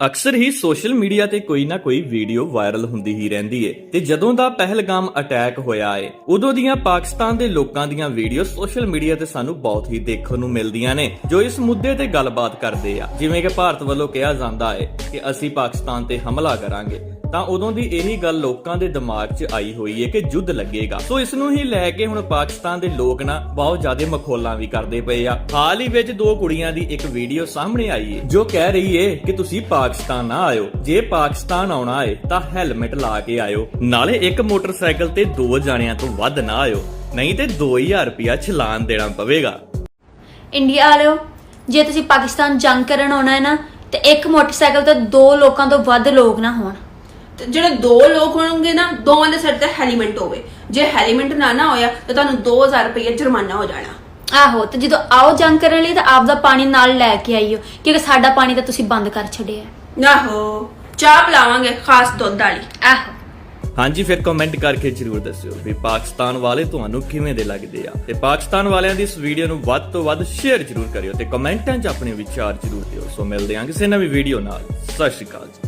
ਅਕਸਰ ਹੀ social media ਤੇ ਕੋਈ ਨਾ ਕੋਈ ਵੀਡੀਓ ਵਾਇਰਲ ਹੁੰਦੀ ਹੀ ਰਹਿੰਦੀ ਏ ਤੇ ਜਦੋਂ ਦਾ ਪਹਿਲਗਾਮ ਅਟੈਕ ਹੋਇਆ ਏ, ਉਦੋਂ ਦੀਆਂ ਪਾਕਿਸਤਾਨ ਦੇ ਲੋਕਾਂ ਦੀਆਂ ਵੀਡੀਓ ਸੋਸ਼ਲ ਮੀਡੀਆ ਤੇ ਸਾਨੂੰ ਬਹੁਤ ਹੀ ਦੇਖਣ ਨੂੰ ਮਿਲਦੀਆਂ ਨੇ, ਜੋ ਇਸ ਮੁੱਦੇ ਤੇ ਗੱਲਬਾਤ ਕਰਦੇ ਆ। ਜਿਵੇਂ ਕਿ ਭਾਰਤ ਵੱਲੋਂ ਕਿਹਾ ਜਾਂਦਾ ਏ ਕਿ ਅਸੀਂ ਪਾਕਿਸਤਾਨ ਤੇ ਹਮਲਾ ਕਰਾਂਗੇ। ਤਾਂ ਉਦੋਂ ਦੀ ਇਹੀ ਗੱਲ ਲੋਕਾਂ ਦੇ ਦਿਮਾਗ 'ਚ ਆਈ ਹੋਈ ਹੈ ਕਿ ਯੁੱਧ ਲੱਗੇਗਾ। ਸੋ ਇਸ ਨੂੰ ਹੀ ਲੈ ਕੇ ਹੁਣ ਪਾਕਿਸਤਾਨ ਦੇ ਲੋਕ ਨਾ ਬਹੁਤ ਜ਼ਿਆਦਾ ਮਖੌਲਾਂ ਵੀ ਕਰਦੇ ਪਏ ਆ। ਹਾਲ ਹੀ ਵਿੱਚ ਦੋ ਕੁੜੀਆਂ ਦੀ ਇੱਕ ਵੀਡੀਓ ਸਾਹਮਣੇ ਆਈ ਏ, ਜੋ ਕਹਿ ਰਹੀ ਹੈ ਕਿ ਤੁਸੀਂ ਪਾਕਿਸਤਾਨ ਨਾ ਆਇਓ। ਜੇ ਪਾਕਿਸਤਾਨ ਆਉਣਾ ਏ, ਤਾਂ ਹੈਲਮਟ ਲਾ ਕੇ ਆਇਓ। ਨਾਲੇ ਇੱਕ ਮੋਟਰਸਾਈਕਲ ਤੇ ਦੋ ਜਾਣਿਆਂ ਤੋਂ ਵੱਧ ਨਾ ਆਇਓ। ਨਹੀਂ ਤੇ 2000 ਰੁਪਿਆ ਚਲਾਨ ਦੇਣਾ ਪਵੇਗਾ। ਇੰਡੀਆ ਵਾਲਿਓ, ਜੇ ਤੁਸੀਂ ਪਾਕਿਸਤਾਨ ਜੰਗ ਕਰਨ ਆਉਣਾ ਹੈ ਨਾ, ਤੇ ਇੱਕ ਮੋਟਰਸਾਈਕਲ ਤੇ ਦੋ ਲੋਕਾਂ ਤੋਂ ਵੱਧ ਲੋਕ ਨਾ ਹੋਣ। ਤੇ ਜਿਹੜੇ ਦੋ ਲੋਕ ਹੋਣਗੇ ਨਾ ਦੋਵਾਂ ਦੇ ਸਿਰ ਤੇ ਹੈਲੀਮੈਂਟ ਹੋਵੇ। ਜੇ ਹੈਲੀਮੈਂਟ ਨਾ ਨਾ ਹੋਇਆ ਤਾਂ ਤੁਹਾਨੂੰ 2000 ਰੁਪਏ ਜੁਰਮਾਨਾ ਹੋ ਜਾਣਾ। ਆਹੋ ਤੇ ਜਦੋਂ ਆਓ ਜੰਗ ਕਰਨ ਲਈ ਤਾਂ ਆਪ ਦਾ ਪਾਣੀ ਨਾਲ ਲੈ ਕੇ ਆਈਓ ਕਿਉਂਕਿ ਸਾਡਾ ਪਾਣੀ ਤਾਂ ਤੁਸੀਂ ਬੰਦ ਕਰ ਛੱਡਿਆ ਹੈ। ਆਹੋ ਚਾਹ ਪਿਲਾਵਾਂਗੇ ਖਾਸ ਦੁੱਧ ਵਾਲੀ। ਆਹੋ। ਹਾਂਜੀ ਫਿਰ ਕਮੈਂਟ ਕਰਕੇ ਜਰੂਰ ਦੱਸਿਓ ਵੀ ਪਾਕਿਸਤਾਨ ਵਾਲੇ ਤੁਹਾਨੂੰ ਕਿਵੇਂ ਦੇ ਲੱਗਦੇ ਆ। ਤੇ ਪਾਕਿਸਤਾਨ ਵਾਲਿਆਂ ਦੀ ਇਸ ਵੀਡੀਓ ਨੂੰ ਵੱਧ ਤੋਂ ਵੱਧ ਸ਼ੇਅਰ ਜਰੂਰ ਕਰਿਓ ਤੇ ਕਮੈਂਟਾਂ 'ਚ ਆਪਣੇ ਵਿਚਾਰ ਜਰੂਰ ਦਿਓ। ਸੋ ਮਿਲਦੇ ਹਾਂ ਕਿਸੇ ਨਵੀਂ ਵੀਡੀਓ ਨਾਲ। ਸਤਿ ਸ਼੍ਰੀ ਅਕਾਲ ਜੀ।